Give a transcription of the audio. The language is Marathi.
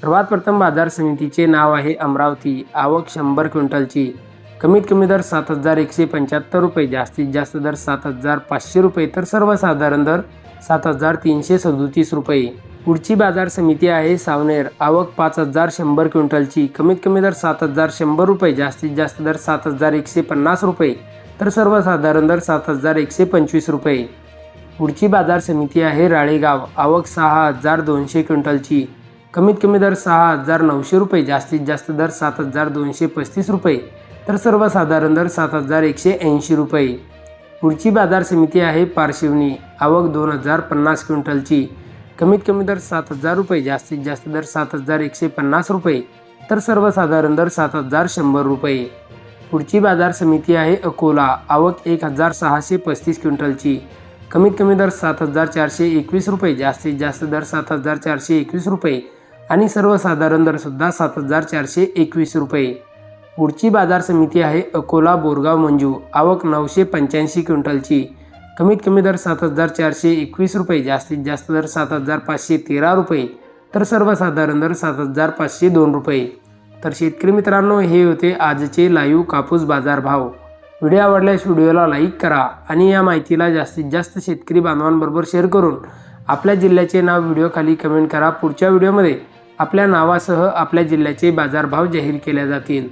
सर्वात प्रथम बाजार समितीचे नाव आहे अमरावती. आवक शंभर क्विंटलची. कमीत कमी दर सात हजार एकशे पंच्याहत्तर रुपये जास्तीत जास्त दर सात हजार पाचशे रुपये तर सर्वसाधारण दर सात हजार तीनशे सदोतीस रुपये. पुढची बाजार समिती आहे सावनेर. आवक पाच हजार शंभर क्विंटलची. कमीत कमी दर सात हजार शंभर रुपये जास्तीत जास्त दर सात हजार एकशे पन्नास रुपये तर सर्वसाधारण दर सात हजार एकशे पंचवीस रुपये. पुढची बाजार समिती आहे राळेगाव. आवक सहा हजार दोनशे क्विंटलची. कमीत कमी दर सहा हजार नऊशे रुपये जास्तीत जास्त दर सात हजार दोनशे पस्तीस रुपये तर सर्वसाधारण दर सात हजार एकशे ऐंशी रुपये. पुढची बाजार समिती आहे पारशिवनी आवक दोन हजार पन्नास क्विंटलची. कमीत कमी दर सात हजार रुपये जास्तीत जास्त दर सात हजार एकशे पन्नास रुपये तर सर्वसाधारण दर सात हजार शंभर रुपये. पुढची बाजार समिती आहे अकोला आवक एक हजार सहाशे पस्तीस क्विंटलची. कमीत कमी दर सात हजार चारशे एकवीस रुपये जास्तीत जास्त दर सात हजार चारशे एकवीस रुपये आणि सर्वसाधारण दरसुद्धा सात हजार चारशे एकवीस रुपये. पुढची बाजार समिती आहे अकोला बोरगाव मंजू. आवक नऊशे पंच्याऐंशी क्विंटलची. कमीत कमी दर सात हजार चारशे एकवीस रुपये जास्तीत जास्त दर सात हजार पाचशे तेरा रुपये तर सर्वसाधारण दर सात हजार पाचशे दोन रुपये. तर शेतकरी मित्रांनो हे होते आजचे लाईव्ह कापूस बाजार भाव व्हिडिओ आवडल्यास व्हिडिओला लाईक करा आणि या माहितीला जास्तीत जास्त शेतकरी बांधवांबरोबर शेअर करून आपल्या जिल्ह्याचे नाव व्हिडिओ खाली कमेंट करा. पुढच्या व्हिडिओमध्ये आपल्या नावासह आपल्या जिल्ह्याचे बाजारभाव जाहीर केले जातील.